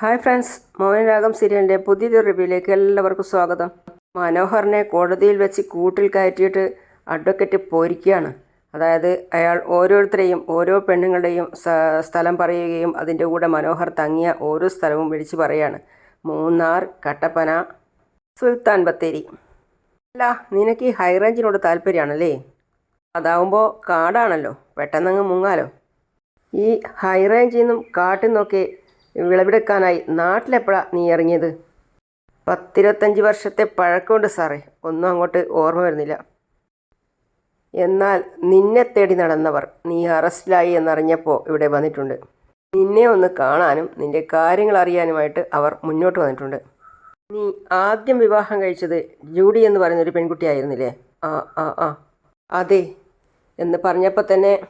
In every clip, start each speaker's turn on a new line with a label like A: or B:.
A: Hi friends മോഹൻരാഗം സീരിയലിന്റെ പുതിയൊരു റിവ്യൂയിലേക്ക് എല്ലാവർക്കും സ്വാഗതം. മനോഹറിനെ കോടതിയിൽ വെച്ച് കൂട്ടിൽ കയറ്റിയിട്ട് അഡ്വക്കേറ്റ് പോരിക്കുകയാണ് അതായത് അയാൾ ഓരോരുത്തരെയും ഓരോ പെണ്ണുങ്ങളുടെയും സ്ഥലം പറയുകയും അതിന്റെ കൂടെ മനോഹർ തങ്ങിയ ഓരോ സ്ഥലവും വിളിച്ചു പറയുകയാണ് മൂന്നാർ കട്ടപ്പന സുൽത്താൻ ബത്തേരി. അല്ല നിനക്ക് ഈ ഹൈ റേഞ്ചിനോട് താല്പര്യമാണല്ലേ? അതാവുമ്പോൾ കാടാണല്ലോ പെട്ടെന്നങ്ങ് മുങ്ങാലോ. ഈ ഹൈ റേഞ്ചിൽ നിന്നും കാട്ടിൽ നിന്നൊക്കെ വിളവെടുക്കാനായി നാട്ടിലെപ്പോഴാണ് നീ ഇറങ്ങിയത്? പത്തിരുപത്തഞ്ച് വർഷത്തെ പഴക്കമുണ്ട് സാറേ. ഒന്നും അങ്ങോട്ട് ഓർമ്മ വരുന്നില്ല. എന്നാൽ നിന്നെ തേടി നടന്നവർ നീ അറസ്റ്റിലായി എന്നറിഞ്ഞപ്പോൾ ഇവിടെ വന്നിട്ടുണ്ട്. നിന്നെ ഒന്ന് കാണാനും നിന്റെ കാര്യങ്ങൾ അറിയാനുമായിട്ട് അവർ മുന്നോട്ട് വന്നിട്ടുണ്ട്. നീ ആദ്യം വിവാഹം കഴിച്ചത് ജൂഡി എന്ന് പറയുന്നൊരു പെൺകുട്ടിയായിരുന്നില്ലേ? ആ ആ ആ. അതെ. എന്ന് പറഞ്ഞപ്പോൾ തന്നെ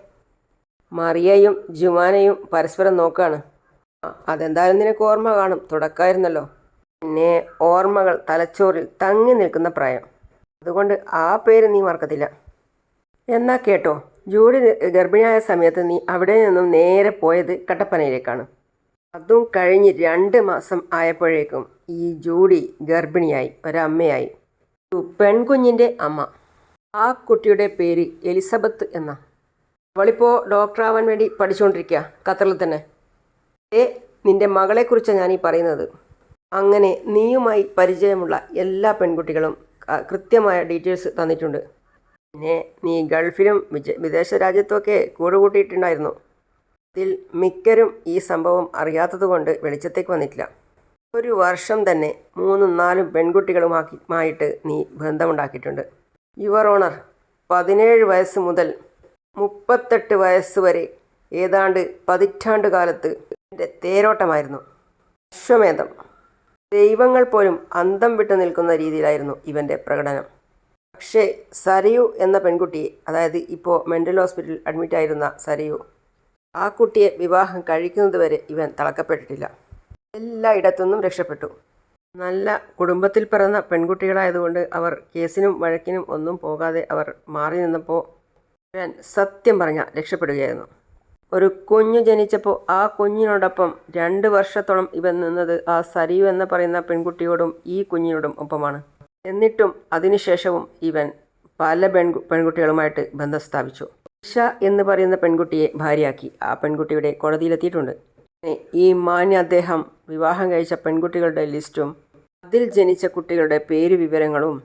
A: മറിയയും ജുമാനയും പരസ്പരം നോക്കാണ്. ആ, അതെന്തായാലും നിനക്ക് ഓർമ്മ കാണും. തുടക്കമായിരുന്നല്ലോ പിന്നെ ഓർമ്മകൾ തലച്ചോറിൽ തങ്ങി നിൽക്കുന്ന പ്രായം. അതുകൊണ്ട് ആ പേര് നീ മറക്കത്തില്ല. എന്നാ കേട്ടോ ജൂഡി ഗർഭിണിയായ സമയത്ത് നീ അവിടെ നിന്നും നേരെ പോയത് കട്ടപ്പനയിലേക്കാണ്. അതും കഴിഞ്ഞ് രണ്ട് മാസം ആയപ്പോഴേക്കും ഈ ജൂഡി ഗർഭിണിയായി ഒരമ്മയായി. ഒരു പെൺകുഞ്ഞിന്റെ അമ്മ. ആ കുട്ടിയുടെ പേര് എലിസബത്ത് എന്ന. അവളിപ്പോൾ ഡോക്ടറാവാൻ വേണ്ടി പഠിച്ചുകൊണ്ടിരിക്കുക ഖത്തറിൽ തന്നെ. ഏ നിന്റെ മകളെക്കുറിച്ചാണ് ഞാൻ ഈ പറയുന്നത്. അങ്ങനെ നീയുമായി പരിചയമുള്ള എല്ലാ പെൺകുട്ടികളും കൃത്യമായ ഡീറ്റെയിൽസ് തന്നിട്ടുണ്ട്. പിന്നെ നീ ഗൾഫിലും വിജ വിദേശ രാജ്യത്തുമൊക്കെ കൂടുകൂട്ടിയിട്ടുണ്ടായിരുന്നു. ഇതിൽ മിക്കരും ഈ സംഭവം അറിയാത്തതുകൊണ്ട് വെളിച്ചത്തേക്ക് വന്നിട്ടില്ല. ഒരു വർഷം തന്നെ മൂന്നും നാലും പെൺകുട്ടികളുമാക്കി മായിട്ട് നീ ബന്ധമുണ്ടാക്കിയിട്ടുണ്ട്. യുവർ ഓണർ പതിനേഴ് വയസ്സ് മുതൽ മുപ്പത്തെട്ട് വയസ്സ് വരെ ഏതാണ്ട് പതിറ്റാണ്ട് കാലത്ത് എന്റെ തേരോട്ടമായിരുന്നു. അശ്വമേധം ദൈവങ്ങൾ പോലും അന്തം വിട്ടു നിൽക്കുന്ന രീതിയിലായിരുന്നു ഇവന്റെ പ്രകടനം. പക്ഷേ സരയു എന്ന പെൺകുട്ടിയെ അതായത് ഇപ്പോൾ മെന്റൽ ഹോസ്പിറ്റലിൽ അഡ്മിറ്റായിരുന്ന സരയു ആ കുട്ടിയെ വിവാഹം കഴിക്കുന്നത് വരെ ഇവൻ തളക്കപ്പെട്ടിട്ടില്ല. എല്ലായിടത്തുനിന്നും രക്ഷപ്പെട്ടു. നല്ല കുടുംബത്തിൽ പിറന്ന പെൺകുട്ടികളായതുകൊണ്ട് അവർ കേസിനും വഴക്കിനും ഒന്നും പോകാതെ അവർ മാറി നിന്നപ്പോൾ ഇവൻ സത്യം പറഞ്ഞ രക്ഷപ്പെടുകയായിരുന്നു. ഒരു കുഞ്ഞു ജനിച്ചപ്പോൾ ആ കുഞ്ഞിനോടൊപ്പം രണ്ട് വർഷത്തോളം ഇവൻ നിന്നത് ആ സരിയു എന്ന് പറയുന്ന പെൺകുട്ടിയോടും ഈ കുഞ്ഞിനോടും ഒപ്പമാണ്. എന്നിട്ടും അതിനുശേഷവും ഇവൻ പല പെൺകു പെൺകുട്ടികളുമായിട്ട് ബന്ധം സ്ഥാപിച്ചു. ഇഷ എന്ന് പറയുന്ന പെൺകുട്ടിയെ ഭാര്യയാക്കി. ആ പെൺകുട്ടിയുടെ കോടതിയിലെത്തിയിട്ടുണ്ട്. ഈ മാന്യ അദ്ദേഹം വിവാഹം കഴിച്ച പെൺകുട്ടികളുടെ ലിസ്റ്റും അതിൽ ജനിച്ച കുട്ടികളുടെ പേര് വിവരങ്ങളും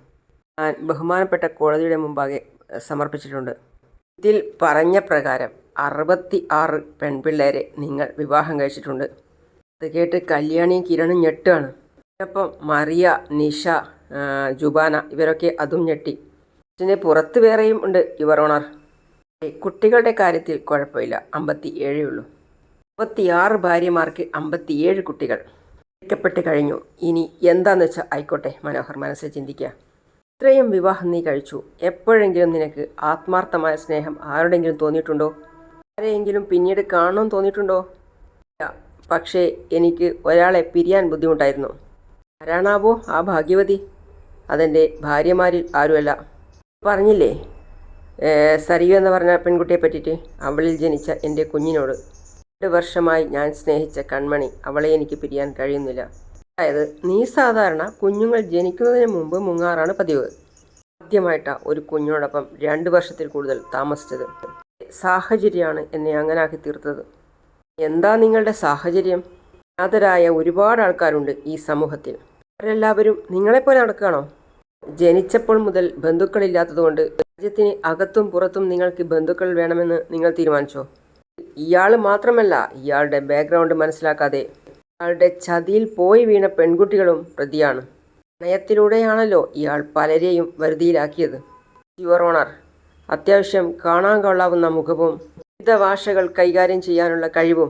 A: ഞാൻ ബഹുമാനപ്പെട്ട കോടതിയുടെ മുമ്പാകെ സമർപ്പിച്ചിട്ടുണ്ട്. ഇതിൽ പറഞ്ഞ പ്രകാരം അറുപത്തി ആറ് പെൺപിള്ളേരെ നിങ്ങൾ വിവാഹം കഴിച്ചിട്ടുണ്ട്. അത് കേട്ട് കല്യാണിയും കിരണും ഞെട്ടുകയാണ്. അപ്പം മറിയ നിഷ ജുബാന ഇവരൊക്കെ അതും ഞെട്ടി. പിന്നെ പുറത്ത് വേറെയും ഉണ്ട് യുവർ ഓണർ. കുട്ടികളുടെ കാര്യത്തിൽ കുഴപ്പമില്ല. അമ്പത്തി ഏഴേ ഉള്ളൂ. അമ്പത്തിയാറ് ഭാര്യമാർക്ക് അമ്പത്തിയേഴ് കുട്ടികൾ. കഴിക്കപ്പെട്ട് കഴിഞ്ഞു. ഇനി എന്താന്ന് വെച്ചാൽ ആയിക്കോട്ടെ മനോഹർ മനസ്സിൽ ചിന്തിക്കുക ഇത്രയും വിവാഹം നീ കഴിച്ചു. എപ്പോഴെങ്കിലും നിനക്ക് ആത്മാർത്ഥമായ സ്നേഹം ആരോടെങ്കിലും തോന്നിയിട്ടുണ്ടോ? ആരെയെങ്കിലും പിന്നീട് കാണണമെന്ന് തോന്നിയിട്ടുണ്ടോ? പക്ഷേ എനിക്ക് ഒരാളെ പിരിയാൻ ബുദ്ധിമുട്ടായിരുന്നു. ആരാണാവോ ആ ഭാഗ്യവതി? അതെന്റെ ഭാര്യമാരിൽ ആരുമല്ല. പറഞ്ഞില്ലേ? സരിയു എന്ന് പറഞ്ഞ പെൺകുട്ടിയെ പറ്റിയിട്ട് അവളിൽ ജനിച്ച എന്റെ കുഞ്ഞിനോട്. രണ്ട് വർഷമായി ഞാൻ സ്നേഹിച്ച കൺമണി അവളെ എനിക്ക് പിരിയാൻ കഴിയുന്നില്ല. അതായത് നീ സാധാരണ കുഞ്ഞുങ്ങൾ ജനിക്കുന്നതിന് മുമ്പ് മുങ്ങാറാണ് പതിവ്. ആദ്യമായിട്ടാണ് ഒരു കുഞ്ഞോടൊപ്പം രണ്ട് വർഷത്തിൽ കൂടുതൽ താമസിച്ചത്. സാഹചര്യമാണ് എന്നെ അങ്ങനാക്കി തീർത്തത്. എന്താ നിങ്ങളുടെ സാഹചര്യം? അനാഥരായ ഒരുപാട് ആൾക്കാരുണ്ട് ഈ സമൂഹത്തിൽ. അവരെല്ലാവരും നിങ്ങളെപ്പോലെ നടക്കുകയാണോ? ജനിച്ചപ്പോൾ മുതൽ ബന്ധുക്കളില്ലാത്തതുകൊണ്ട് രാജ്യത്തിന് അകത്തും പുറത്തും നിങ്ങൾക്ക് ബന്ധുക്കൾ വേണമെന്ന് നിങ്ങൾ തീരുമാനിച്ചോ? ഇയാൾ മാത്രമല്ല ഇയാളുടെ ബാക്ക്ഗ്രൗണ്ട് മനസ്സിലാക്കാതെ ഇയാളുടെ ചതിയിൽ പോയി വീണ പെൺകുട്ടികളും പ്രതിയാണ്. നയത്തിലൂടെയാണല്ലോ ഇയാൾ പലരെയും വരുതിയിലാക്കിയത്. യുവർ ഓണർ അത്യാവശ്യം കാണാൻ കൊള്ളാവുന്ന മുഖവും വിവിധ ഭാഷകൾ കൈകാര്യം ചെയ്യാനുള്ള കഴിവും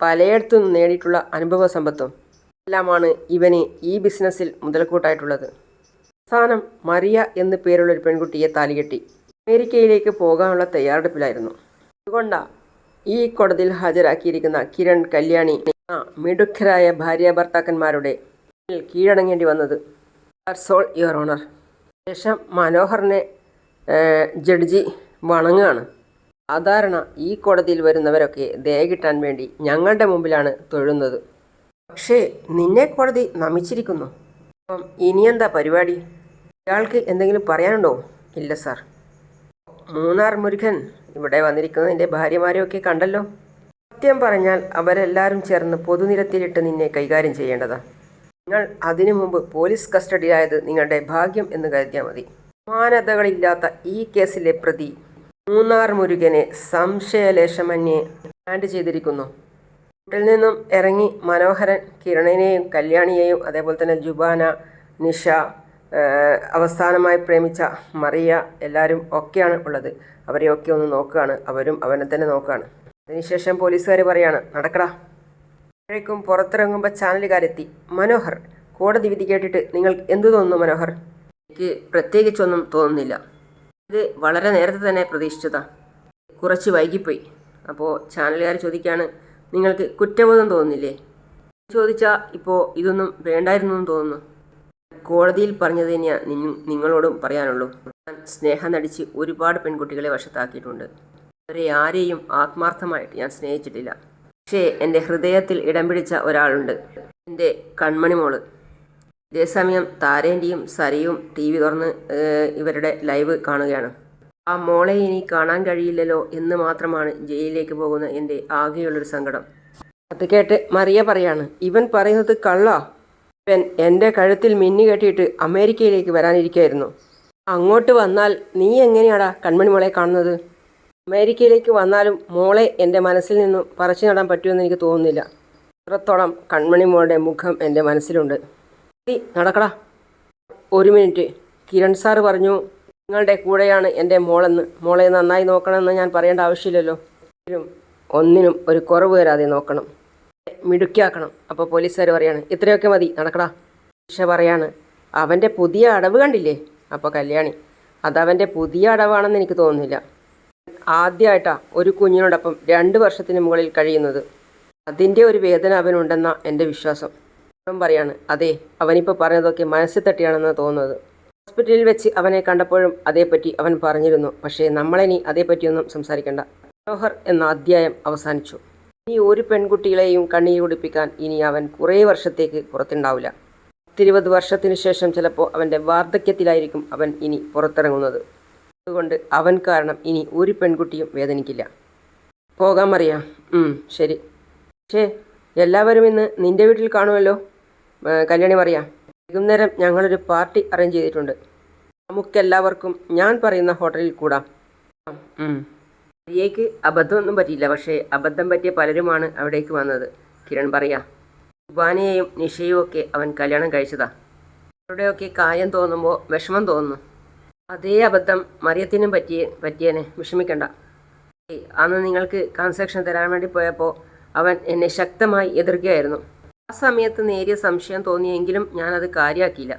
A: പലയിടത്തും നേടിയിട്ടുള്ള അനുഭവ സമ്പത്തും എല്ലാമാണ് ഇവന് ഈ ബിസിനസ്സിൽ മുതൽക്കൂട്ടായിട്ടുള്ളത്. അവസാനം മറിയ എന്ന് പേരുള്ള ഒരു പെൺകുട്ടിയെ താലികെട്ടി അമേരിക്കയിലേക്ക് പോകാനുള്ള തയ്യാറെടുപ്പിലായിരുന്നു. അതുകൊണ്ടാണ് ഈ കോടതിയിൽ ഹാജരാക്കിയിരിക്കുന്ന കിരൺ കല്യാണി മിടുക്കരായ ഭാര്യ ഭർത്താക്കന്മാരുടെ കീഴടങ്ങേണ്ടി വന്നത്. സോൾ യുവർ ഓണർ ശേഷം മനോഹറിനെ ജഡ്ജി വണങ്ങുകയാണ് സാധാരണ ഈ കോടതിയിൽ വരുന്നവരൊക്കെ ദയ കിട്ടാൻ വേണ്ടി ഞങ്ങളുടെ മുമ്പിലാണ് തൊഴുന്നത്. പക്ഷേ നിന്നെ കോടതി നമിച്ചിരിക്കുന്നു. അപ്പം ഇനിയെന്താ പരിപാടി? ഇയാൾക്ക് എന്തെങ്കിലും പറയാനുണ്ടോ? ഇല്ല സാർ. മൂന്നാർ മുരുകൻ ഇവിടെ വന്നിരിക്കുന്നതിന്റെ ഭാര്യമാരെയൊക്കെ കണ്ടല്ലോ. സത്യം പറഞ്ഞാൽ അവരെല്ലാവരും ചേർന്ന് പൊതുനിരത്തിലിട്ട് നിന്നെ കൈകാര്യം ചെയ്യേണ്ടതാണ് നിങ്ങൾ അതിനു മുമ്പ് പോലീസ് കസ്റ്റഡിയിലായത് നിങ്ങളുടെ ഭാഗ്യം എന്ന് കരുതിയാൽ മതി. സമാനതകളില്ലാത്ത ഈ കേസിലെ പ്രതി മൂന്നാർ മുരുകനെ സംശയലേശമന്യെ ഹാൻഡ് ചെയ്തിരിക്കുന്നു. വീട്ടിൽ നിന്നും ഇറങ്ങി മനോഹരൻ കിരണിനെയും കല്യാണിയെയും അതേപോലെ തന്നെ ജുബാന നിഷ അവസാനമായി പ്രേമിച്ച മറിയ എല്ലാവരും ഒക്കെയാണ് ഉള്ളത്. അവരെയൊക്കെ ഒന്ന് നോക്കുകയാണ്. അവരും അവനെ തന്നെ നോക്കുകയാണ്. അതിനുശേഷം പോലീസുകാർ പറയാണ് നടക്കടാ. അപ്പോഴേക്കും പുറത്തിറങ്ങുമ്പോൾ ചാനലുകാരെത്തി. മനോഹർ കോടതി വിധി കേട്ടിട്ട് നിങ്ങൾക്ക് എന്തു തോന്നുന്നു മനോഹർ? എനിക്ക് പ്രത്യേകിച്ചൊന്നും തോന്നുന്നില്ല. ഇത് വളരെ നേരത്തെ തന്നെ പ്രതീക്ഷിച്ചതാ. കുറച്ച് വൈകിപ്പോയി. അപ്പോൾ ചാനലുകാർ ചോദിക്കുകയാണ് നിങ്ങൾക്ക് കുറ്റബോധം തോന്നുന്നില്ലേ? ചോദിച്ചാൽ ഇപ്പോൾ ഇതൊന്നും വേണ്ടായിരുന്നു എന്ന് തോന്നുന്നു. കോടതിയിൽ പറഞ്ഞത് തന്നെയാണ് നിങ്ങളോടും പറയാനുള്ളൂ. ഞാൻ സ്നേഹം നടിച്ച് ഒരുപാട് പെൺകുട്ടികളെ വശത്താക്കിയിട്ടുണ്ട്. അവരെ ആരെയും ആത്മാർത്ഥമായിട്ട് ഞാൻ സ്നേഹിച്ചിട്ടില്ല. പക്ഷേ എന്റെ ഹൃദയത്തിൽ ഇടം പിടിച്ച ഒരാളുണ്ട്. എന്റെ കൺമണി മോൾ ഇതേസമയം താരേന്റെയും സരയും ടി വി തുറന്ന് ഇവരുടെ ലൈവ് കാണുകയാണ്. ആ മോളെ ഇനി കാണാൻ കഴിയില്ലല്ലോ എന്ന് മാത്രമാണ് ജയിലിലേക്ക് പോകുന്ന എന്റെ ആകെയുള്ളൊരു സങ്കടം. അത് കേട്ട് മറിയ പറയാണ് ഇവൻ പറയുന്നത് കള്ളാ? ഇവൻ എന്റെ കഴുത്തിൽ മിന്നി കെട്ടിയിട്ട് അമേരിക്കയിലേക്ക് വരാനിരിക്കുകയായിരുന്നു അങ്ങോട്ട് വന്നാൽ നീ എങ്ങനെയാടാ കൺമണി മോളെ കാണുന്നത്? അമേരിക്കയിലേക്ക് വന്നാലും മോളെ എന്റെ മനസ്സിൽ നിന്നും പറിച്ചു നടാൻ പറ്റുമെന്ന് എനിക്ക് തോന്നുന്നില്ല. അത്രത്തോളം കൺമണി മോളുടെ മുഖം എന്റെ മനസ്സിലുണ്ട്. നടക്കടാ. ഒരു മിനിറ്റ്. കിരൺ സാർ പറഞ്ഞു നിങ്ങളുടെ കൂടെയാണ് എന്റെ മോളെന്ന്. മോളെ നന്നായി നോക്കണമെന്ന് ഞാൻ പറയേണ്ട ആവശ്യമില്ലല്ലോ. ഒന്നിനും- ഒരു കുറവ് വരാതെ നോക്കണം. മിടുക്കിയാക്കണം. അപ്പോൾ പോലീസുകാർ പറയാണ് ഇത്രയൊക്കെ മതി നടക്കടാ. പക്ഷെ പറയാണ് അവന്റെ പുതിയ അടവ് കണ്ടില്ലേ? അപ്പോൾ കല്യാണി അതവന്റെ പുതിയ അടവാണെന്ന് എനിക്ക് തോന്നുന്നില്ല. ആദ്യമായിട്ടാണ് ഒരു കുഞ്ഞിനോടൊപ്പം രണ്ട് വർഷത്തിന് മുകളിൽ കഴിയുന്നത്. അതിന്റെ ഒരു വേദന അവനുണ്ടെന്നാണ് എന്റെ വിശ്വാസം. അവൻ പറയാണ് അതെ അവനിപ്പോൾ പറഞ്ഞതൊക്കെ മനസ്സിൽ തട്ടിയാണെന്ന് തോന്നുന്നത്. ഹോസ്പിറ്റലിൽ വെച്ച് അവനെ കണ്ടപ്പോഴും അതേപ്പറ്റി അവൻ പറഞ്ഞിരുന്നു പക്ഷേ നമ്മളിനി അതേപ്പറ്റിയൊന്നും സംസാരിക്കണ്ട. മനോഹർ എന്ന അധ്യായം അവസാനിച്ചു. ഇനി ഒരു പെൺകുട്ടികളെയും കണ്ണീർ കുടിപ്പിക്കാൻ ഇനി അവൻ കുറേ വർഷത്തേക്ക് പുറത്തുണ്ടാവില്ല. പത്തിരുപത് വർഷത്തിനു ശേഷം ചിലപ്പോൾ അവന്റെ വാർദ്ധക്യത്തിലായിരിക്കും അവൻ ഇനി പുറത്തിറങ്ങുന്നത്. അതുകൊണ്ട് അവൻ കാരണം ഇനി ഒരു പെൺകുട്ടിയും വേദനിക്കില്ല. പോകാൻ അറിയാം ശരി. പക്ഷേ എല്ലാവരും ഇന്ന് നിന്റെ വീട്ടിൽ കാണുമല്ലോ? കല്യാണി പറയാം വൈകുന്നേരം ഞങ്ങളൊരു പാർട്ടി അറേഞ്ച് ചെയ്തിട്ടുണ്ട്. നമുക്കെല്ലാവർക്കും ഞാൻ പറയുന്ന ഹോട്ടലിൽ കൂടാം. മറിയയ്ക്ക് അബദ്ധമൊന്നും പറ്റിയില്ല പക്ഷേ അബദ്ധം പറ്റിയ പലരുമാണ് അവിടേക്ക് വന്നത്. കിരൺ പറയാ ഉബാനയെയും നിഷയും ഒക്കെ അവൻ കല്യാണം കഴിച്ചതാ. അവരുടെയൊക്കെ കായം തോന്നുമ്പോൾ വിഷമം തോന്നുന്നു. അതേ അബദ്ധം മറിയത്തിനും പറ്റിയ പറ്റിയനെ വിഷമിക്കണ്ട. അന്ന് നിങ്ങൾക്ക് കൺസെക്ഷൻ തരാൻ വേണ്ടി പോയപ്പോൾ അവൻ എന്നെ ശക്തമായി എതിർക്കുകയായിരുന്നു. സമയത്ത് നേരിയ സംശയം തോന്നിയെങ്കിലും ഞാനത് കാര്യമാക്കിയില്ല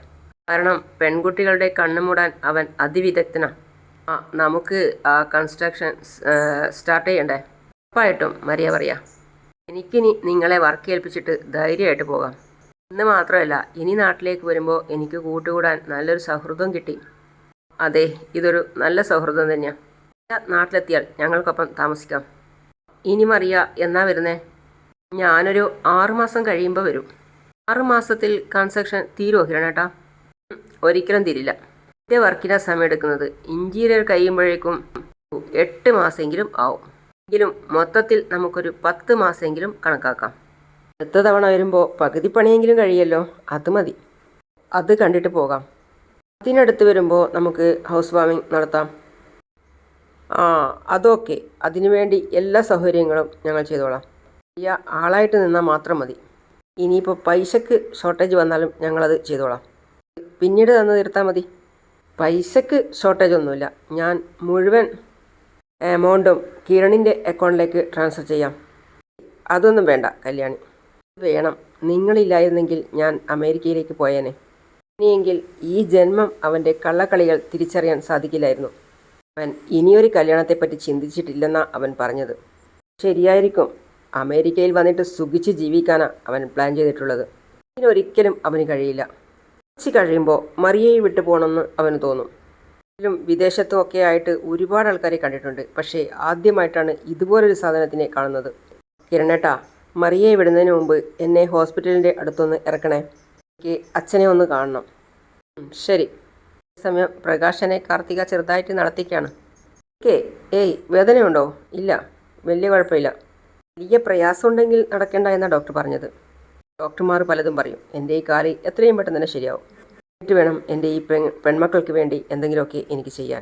A: കാരണം പെൺകുട്ടികളുടെ കണ്ണു മൂടാൻ അവൻ അതിവിദഗ്ധനാണ് ആ നമുക്ക് ആ കൺസ്ട്രക്ഷൻ സ്റ്റാർട്ട് ചെയ്യണ്ടേ? ഉറപ്പായിട്ടും മരിയ പറയാ. എനിക്കിനി നിങ്ങളെ വർക്ക് ഏൽപ്പിച്ചിട്ട് ധൈര്യമായിട്ട് പോകാം. ഇന്ന് മാത്രമല്ല ഇനി നാട്ടിലേക്ക് വരുമ്പോൾ എനിക്ക് കൂട്ടുകൂടാൻ നല്ലൊരു സൗഹൃദം കിട്ടി. അതെ ഇതൊരു നല്ല സൗഹൃദം തന്നെയാണ് നാട്ടിലെത്തിയാൽ ഞങ്ങൾക്കൊപ്പം താമസിക്കാം. ഇനി മറിയ എന്നാ വരുന്നേ? ഞാനൊരു ആറുമാസം കഴിയുമ്പോൾ വരും. ആറുമാസത്തിൽ കൺസ്ട്രക്ഷൻ തീരുമോ കിരണേട്ടാ? ഒരിക്കലും തീരില്ല. എന്റെ വർക്കിനാ സമയം എടുക്കുന്നത് ഇന്റീരിയർ കഴിയുമ്പോഴേക്കും എട്ട് മാസമെങ്കിലും ആവും. എങ്കിലും മൊത്തത്തിൽ നമുക്കൊരു പത്ത് മാസമെങ്കിലും കണക്കാക്കാം. അടുത്ത തവണ വരുമ്പോൾ പകുതി പണിയെങ്കിലും കഴിയല്ലോ അത് മതി. അത് കണ്ടിട്ട് പോകാം. അതിനടുത്ത് വരുമ്പോൾ നമുക്ക് ഹൗസ് വാമിംഗ് നടത്താം. ആ അതൊക്കെ. അതിനുവേണ്ടി എല്ലാ സൗകര്യങ്ങളും ഞങ്ങൾ ചെയ്തോളാം. വലിയ ആളായിട്ട് നിന്നാൽ മാത്രം മതി. ഇനിയിപ്പോൾ പൈസക്ക് ഷോർട്ടേജ് വന്നാലും ഞങ്ങളത് ചെയ്തോളാം. പിന്നീട് തന്നു തീർത്താൽ മതി. പൈസക്ക് ഷോർട്ടേജ് ഒന്നുമില്ല. ഞാൻ മുഴുവൻ എമൗണ്ടും കിരണിന്റെ അക്കൗണ്ടിലേക്ക് ട്രാൻസ്ഫർ ചെയ്യാം. അതൊന്നും വേണ്ട കല്യാണി. വേണം. നിങ്ങളില്ലായിരുന്നെങ്കിൽ ഞാൻ അമേരിക്കയിലേക്ക് പോയേനെ. ഇനിയെങ്കിൽ ഈ ജന്മം അവന്റെ കള്ളക്കളികൾ തിരിച്ചറിയാൻ സാധിക്കില്ലായിരുന്നു. അവൻ ഇനിയൊരു കല്യാണത്തെപ്പറ്റി ചിന്തിച്ചിട്ടില്ലെന്നാണ് അവൻ പറഞ്ഞത്. ശരിയായിരിക്കും. അമേരിക്കയിൽ വന്നിട്ട് സുഖിച്ച് ജീവിക്കാനാണ് അവൻ പ്ലാൻ ചെയ്തിട്ടുള്ളത്. ഇതിനൊരിക്കലും അവന് കഴിയില്ല. കുറച്ച് കഴിയുമ്പോൾ മറിയയെ വിട്ടു പോകണമെന്ന് അവന് തോന്നും ും. വിദേശത്തും ഒക്കെ ആയിട്ട് ഒരുപാട് ആൾക്കാരെ കണ്ടിട്ടുണ്ട്. പക്ഷേ ആദ്യമായിട്ടാണ് ഇതുപോലൊരു സാധനത്തിനെ കാണുന്നത്. കിരണേട്ടാ മറിയെ വിടുന്നതിന് മുമ്പ് എന്നെ ഹോസ്പിറ്റലിന്റെ അടുത്തൊന്ന് ഇറക്കണേ. എനിക്ക് അച്ഛനെ ഒന്ന് കാണണം. ശരി. സമയം പ്രകാശനെ കാർത്തിക ചെറുതായിട്ട് നടത്തിക്കാണ്. ഓക്കെ ഏയ് വേദനയുണ്ടോ? ഇല്ല. വലിയ കുഴപ്പമില്ല. വലിയ പ്രയാസമുണ്ടെങ്കിൽ നടക്കേണ്ട എന്നാണ് ഡോക്ടർ പറഞ്ഞത്. ഡോക്ടർമാർ പലതും പറയും. എന്റെ ഈ കാലി എത്രയും പെട്ടെന്ന് തന്നെ ശരിയാവും. എന്നിട്ട് വേണം എന്റെ ഈ പെൺ പെൺമക്കൾക്ക് വേണ്ടി എന്തെങ്കിലുമൊക്കെ എനിക്ക് ചെയ്യാൻ.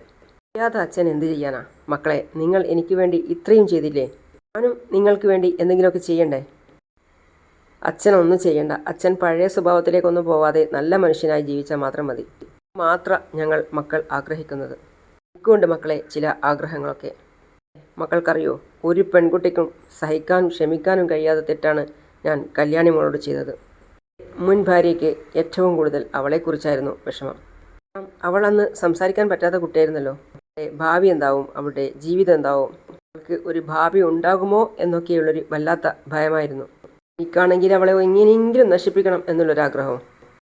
A: ചെയ്യാതെ അച്ഛൻ എന്ത് ചെയ്യാനാ? മക്കളെ നിങ്ങൾ എനിക്ക് വേണ്ടി ഇത്രയും ചെയ്തില്ലേ? ഞാനും നിങ്ങൾക്ക് വേണ്ടി എന്തെങ്കിലുമൊക്കെ ചെയ്യണ്ടേ? അച്ഛനൊന്നും ചെയ്യണ്ട. അച്ഛൻ പഴയ സ്വഭാവത്തിലേക്കൊന്നും പോവാതെ നല്ല മനുഷ്യനായി ജീവിച്ചാൽ മാത്രം മതി. മാത്ര ഞങ്ങൾ മക്കൾ ആഗ്രഹിക്കുന്നത്. എനിക്കുണ്ട് മക്കളെ ചില ആഗ്രഹങ്ങളൊക്കെ. മക്കൾക്കറിയോ? ഒരു പെൺകുട്ടിക്കും സഹിക്കാനും ക്ഷമിക്കാനും കഴിയാത്ത തെറ്റാണ് ഞാൻ കല്യാണി മോളോട് ചെയ്തത്. മുൻ ഭാര്യയ്ക്ക് ഏറ്റവും കൂടുതൽ അവളെക്കുറിച്ചായിരുന്നു വിഷമം. അവൾ അന്ന് സംസാരിക്കാൻ പറ്റാത്ത കുട്ടിയായിരുന്നല്ലോ. ഭാവി എന്താവും? അവളുടെ ജീവിതം എന്താവും? അവൾക്ക് ഒരു ഭാവി ഉണ്ടാകുമോ എന്നൊക്കെയുള്ളൊരു വല്ലാത്ത ഭയമായിരുന്നു. എനിക്കാണെങ്കിൽ അവളെ എങ്ങനെയെങ്കിലും നശിപ്പിക്കണം എന്നുള്ളൊരാഗ്രഹം.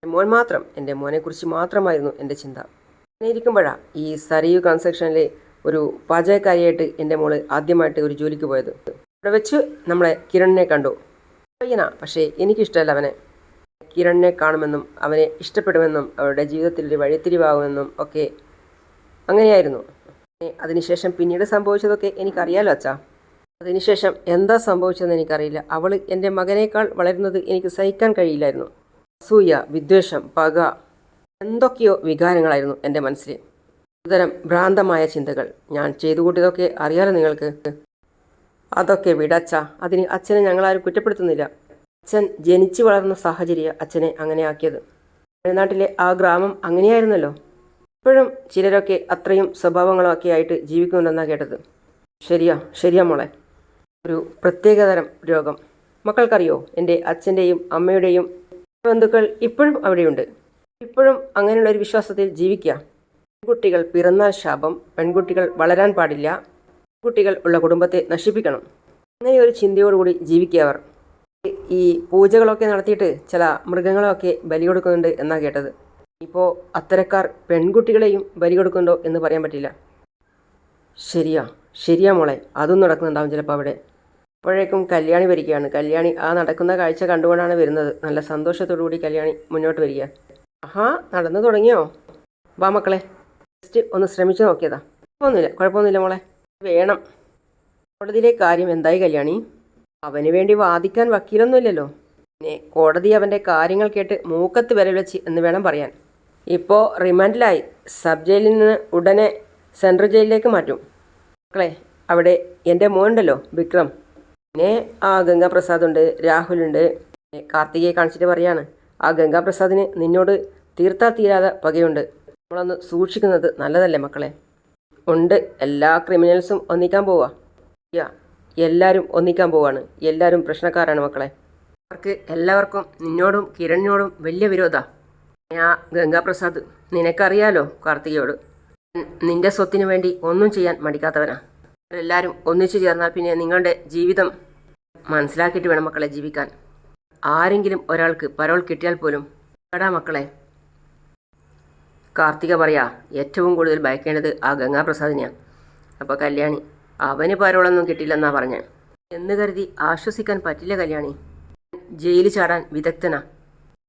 A: എന്റെ മോൻ മാത്രം എന്റെ മോനെക്കുറിച്ച് മാത്രമായിരുന്നു എന്റെ ചിന്ത. അങ്ങനെ ഇരിക്കുമ്പോഴാണ് ഈ സരയു കൺസ്ട്രക്ഷനിലെ ഒരു പാചകക്കാരിയായിട്ട് എന്റെ മോൾ ആദ്യമായിട്ട് ഒരു ജോലിക്ക് പോയത്. അവിടെ വെച്ച് നമ്മളെ കിരണിനെ കണ്ടു. പയ്യനാ പക്ഷേ എനിക്കിഷ്ടമല്ല അവനെ. കിരണിനെ കാണുമെന്നും അവനെ ഇഷ്ടപ്പെടുമെന്നും അവരുടെ ജീവിതത്തിൽ ഒരു വഴിത്തിരിവാകുമെന്നും ഒക്കെ അങ്ങനെയായിരുന്നു. അതിനുശേഷം പിന്നീട് സംഭവിച്ചതൊക്കെ എനിക്കറിയാലോ അച്ഛാ. അതിനുശേഷം എന്താ സംഭവിച്ചതെന്ന് എനിക്കറിയില്ല. അവൾ എന്റെ മകനേക്കാൾ വളരുന്നത് എനിക്ക് സഹിക്കാൻ കഴിയില്ലായിരുന്നു. അസൂയ വിദ്വേഷം പക എന്തൊക്കെയോ വികാരങ്ങളായിരുന്നു എന്റെ മനസ്സിൽ ഒരുതരം ഭ്രാന്തമായ ചിന്തകൾ ഞാൻ ചെയ്തു കൂട്ടിയതൊക്കെ അറിയാലോ നിങ്ങൾക്ക്? അതൊക്കെ വിടച്ച അതിന് അച്ഛനെ ഞങ്ങളാരും കുറ്റപ്പെടുത്തുന്നില്ല. അച്ഛൻ ജനിച്ചു വളർന്ന സാഹചര്യ അച്ഛനെ അങ്ങനെ ആക്കിയത് തമിഴ്നാട്ടിലെ ആ ഗ്രാമം അങ്ങനെയായിരുന്നല്ലോ. ഇപ്പോഴും ചിലരൊക്കെ അത്രയും സ്വഭാവങ്ങളൊക്കെ ആയിട്ട് ജീവിക്കുന്നുണ്ടെന്നാണ് കേട്ടത്. ശരിയാ ശരിയാ മോളെ. ഒരു പ്രത്യേകതരം രോഗം. മക്കൾക്കറിയോ എന്റെ അച്ഛന്റെയും അമ്മയുടെയും ബന്ധുക്കൾ ഇപ്പോഴും അവിടെയുണ്ട്. ഇപ്പോഴും അങ്ങനെയുള്ള ഒരു വിശ്വാസത്തിൽ ജീവിക്കുക പെൺകുട്ടികൾ പിറന്നാൽ ശാപം പെൺകുട്ടികൾ വളരാൻ പാടില്ല. കുട്ടികൾ ഉള്ള കുടുംബത്തെ നശിപ്പിക്കണം. അങ്ങനെ ഒരു ചിന്തയോടുകൂടി ജീവിക്കുക അവർ. ഈ പൂജകളൊക്കെ നടത്തിയിട്ട് ചില മൃഗങ്ങളൊക്കെ ബലി കൊടുക്കുന്നുണ്ട് എന്നാണ് കേട്ടത്. ഇപ്പോൾ അത്തരക്കാർ പെൺകുട്ടികളെയും ബലി കൊടുക്കുന്നുണ്ടോ എന്ന് പറയാൻ പറ്റില്ല. ശരിയാ ശരിയാ മോളെ. അതും നടക്കുന്നുണ്ടാവും ചിലപ്പോൾ അവിടെ. അപ്പോഴേക്കും കല്യാണി വരികയാണ്. കല്യാണി ആ നടക്കുന്ന കാഴ്ച കണ്ടുകൊണ്ടാണ് വരുന്നത്. നല്ല സന്തോഷത്തോടു കൂടി കല്യാണി മുന്നോട്ട് വരിക. ആഹാ നടന്നു തുടങ്ങിയോ? വാ മക്കളെ. ജസ്റ്റ് ഒന്ന് ശ്രമിച്ചു നോക്കിയതാ. കുഴപ്പമൊന്നുമില്ല കുഴപ്പമൊന്നുമില്ല മോളെ. വേണം. കോടതിയിലെ കാര്യം എന്തായി കല്യാണി? അവന് വേണ്ടി വാദിക്കാൻ വക്കീലൊന്നുമില്ലല്ലോ. പിന്നെ കോടതി അവന്റെ കാര്യങ്ങൾ കേട്ട് മൂക്കത്ത് വിരൽ വെച്ച് എന്ന് വേണം പറയാൻ. ഇപ്പോൾ റിമാൻഡിലായി. സബ് ജയിലിൽ നിന്ന് ഉടനെ സെൻട്രൽ ജയിലിലേക്ക് മാറ്റും. മക്കളെ അവിടെ എന്റെ മോനുണ്ടല്ലോ വിക്രം. പിന്നെ ആ ഗംഗാപ്രസാദ് ഉണ്ട് രാഹുലുണ്ട് കാർത്തികയെ കാണിച്ചിട്ട് പറയാണ് ആ ഗംഗാപ്രസാദിന് നിന്നോട് തീർത്താ തീരാതെ പകയുണ്ട്. നമ്മളൊന്ന് സൂക്ഷിക്കുന്നത് നല്ലതല്ലേ മക്കളെ? ഉണ്ട്. എല്ലാ ക്രിമിനൽസും ഒന്നിക്കാൻ പോവാ. യാ എല്ലാവരും ഒന്നിക്കാൻ പോവാണ്. എല്ലാവരും പ്രശ്നക്കാരാണ് മക്കളെ. അവർക്ക് എല്ലാവർക്കും നിന്നോടും കിരണിനോടും വലിയ വിരോധ. ഞാ ഗംഗാപ്രസാദ് നിനക്കറിയാലോ കാർത്തികയോട്? നിന്റെ സ്വത്തിന് വേണ്ടി ഒന്നും ചെയ്യാൻ മടിക്കാത്തവനാ. എല്ലാവരും ഒന്നിച്ചു ചേർന്നാൽ പിന്നെ നിങ്ങളുടെ ജീവിതം മനസ്സിലാക്കിയിട്ട് വേണം മക്കളെ ജീവിക്കാൻ. ആരെങ്കിലും ഒരാൾക്ക് പരോൾ കിട്ടിയാൽ പോലും. എടാ മക്കളെ കാർത്തിക പറയാ ഏറ്റവും കൂടുതൽ ഭയക്കേണ്ടത് ആ ഗംഗാപ്രസാദിനെയാണ് അപ്പോൾ കല്യാണി അവന് പരോളൊന്നും കിട്ടില്ലെന്നാ പറഞ്ഞത് എന്ന് കരുതി ആശ്വസിക്കാൻ പറ്റില്ല കല്യാണി. ജയിലിൽ ചാടാൻ വിദഗ്ധനാ.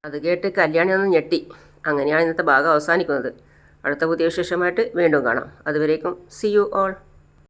A: അത് കേട്ട് കല്യാണി ഒന്ന് ഞെട്ടി. അങ്ങനെയാണ് ഇന്നത്തെ ഭാഗം അവസാനിക്കുന്നത്. അടുത്ത പുതിയ വിശേഷമായിട്ട് വീണ്ടും കാണാം. അതുവരേക്കും സി യു ഓൾ